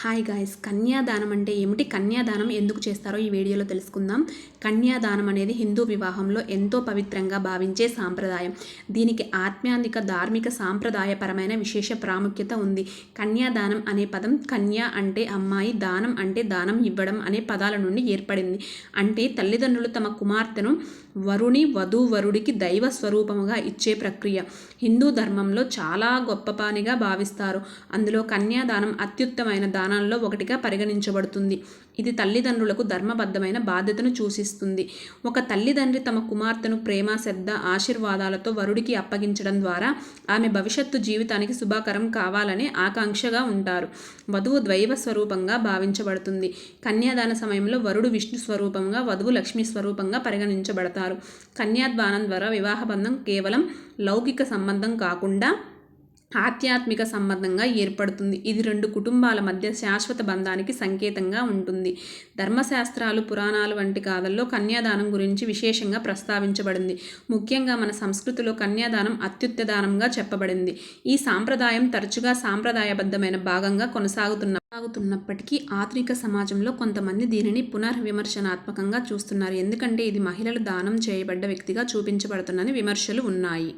Hi guys కన్యాదానం అంటే ఏమిటి? కన్యాదానం ఎందుకు చేస్తారో ఈ వీడియోలో తెలుసుకుందాం. కన్యాదానం అనేది హిందూ వివాహంలో ఎంతో పవిత్రంగా భావించే సాంప్రదాయం. దీనికి ఆధ్యాత్మిక ధార్మిక సాంప్రదాయపరమైన విశేష ప్రాముఖ్యత ఉంది. కన్యాదానం అనే పదం కన్య అంటే అమ్మాయి దానం అంటే దానం ఇవ్వడం అనే పదాల నుండి ఏర్పడింది. అంటే తల్లిదండ్రులు తమ కుమార్తెను వరుని వధూవరుడికి దైవ స్వరూపముగా ఇచ్చే ప్రక్రియ. హిందూ ధర్మంలో చాలా గొప్ప పనిగా భావిస్తారు. అందులో కన్యాదానం అత్యుత్తమైన దానం స్థానాల్లో ఒకటిగా పరిగణించబడుతుంది. ఇది తల్లిదండ్రులకు ధర్మబద్ధమైన బాధ్యతను సూచిస్తుంది. ఒక తల్లిదండ్రి తమ కుమార్తెను ప్రేమ శ్రద్ధ ఆశీర్వాదాలతో వరుడికి అప్పగించడం ద్వారా ఆమె భవిష్యత్తు జీవితానికి శుభకరం కావాలని ఆకాంక్షగా ఉంటారు. వధువు ద్వైవ స్వరూపంగా భావించబడుతుంది. కన్యాదాన సమయంలో వరుడు విష్ణు స్వరూపంగా వధువు లక్ష్మీ స్వరూపంగా పరిగణించబడతారు. కన్యాద్వానం ద్వారా వివాహ బంధం కేవలం లౌకిక సంబంధం కాకుండా ఆధ్యాత్మిక సంబంధంగా ఏర్పడుతుంది. ఇది రెండు కుటుంబాల మధ్య శాశ్వత బంధానికి సంకేతంగా ఉంటుంది. ధర్మశాస్త్రాలు పురాణాలు వంటి కాదల్లో కన్యాదానం గురించి విశేషంగా ప్రస్తావించబడింది. ముఖ్యంగా మన సంస్కృతిలో కన్యాదానం అత్యుత్తదానంగా చెప్పబడింది. ఈ సాంప్రదాయం తరచుగా సాంప్రదాయబద్ధమైన భాగంగా కొనసాగుతున్న సాగుతున్నప్పటికీ ఆధునిక సమాజంలో కొంతమంది దీనిని పునర్విమర్శనాత్మకంగా చూస్తున్నారు. ఎందుకంటే ఇది మహిళలు దానం చేయబడ్డ వ్యక్తిగా చూపించబడుతుందని విమర్శలు ఉన్నాయి.